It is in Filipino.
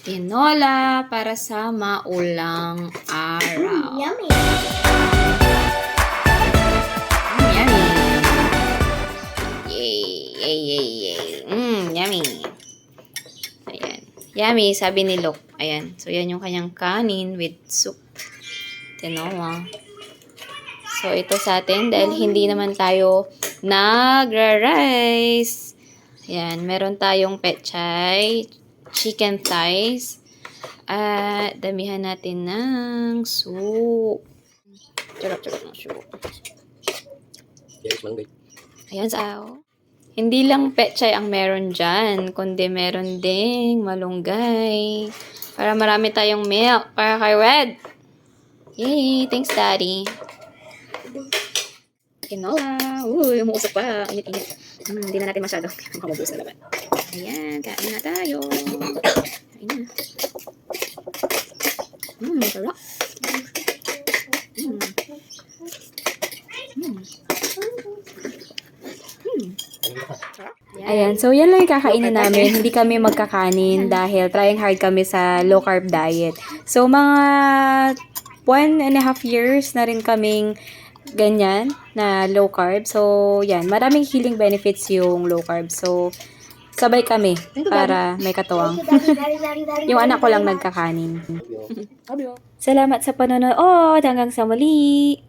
tinola para sa maulang araw. Yummy. Mm, yummy. Yay, yay, yay, yay. Mm, yummy. Ayan. Yummy, sabi ni Lok. Ayan. So, yan yung kanyang kanin with soup. Tinola. So, ito sa atin dahil hindi naman tayo nagra-rice. Ayan. Meron tayong pechay, chicken thighs, at damihan natin ng soup. Charap-charap ng soup. Yes, manggay. Ayan sa Hindi lang pechay ang meron dyan, kundi meron ding malunggay. Para marami tayong milk para kay Red. Yay! Thanks, Daddy. Tinola. Uy, umuusap pa. Init-init. Hmm, hindi na natin masyado. Makamubusa naman. Ayan, kain na tayo. Kain na. Hmm, sarap. Hmm. Hmm. Ayan, so yan lang yung kakainin namin. Hindi kami magkakanin dahil trying hard kami sa low carb diet. So mga one and a half years na rin kaming ganyan na low carb. So yan, maraming healing benefits yung low carb. So sabay kami para may katuwang. Yung anak ko lang nagkakanin. Oh. Salamat sa panonood. Hanggang sa muli.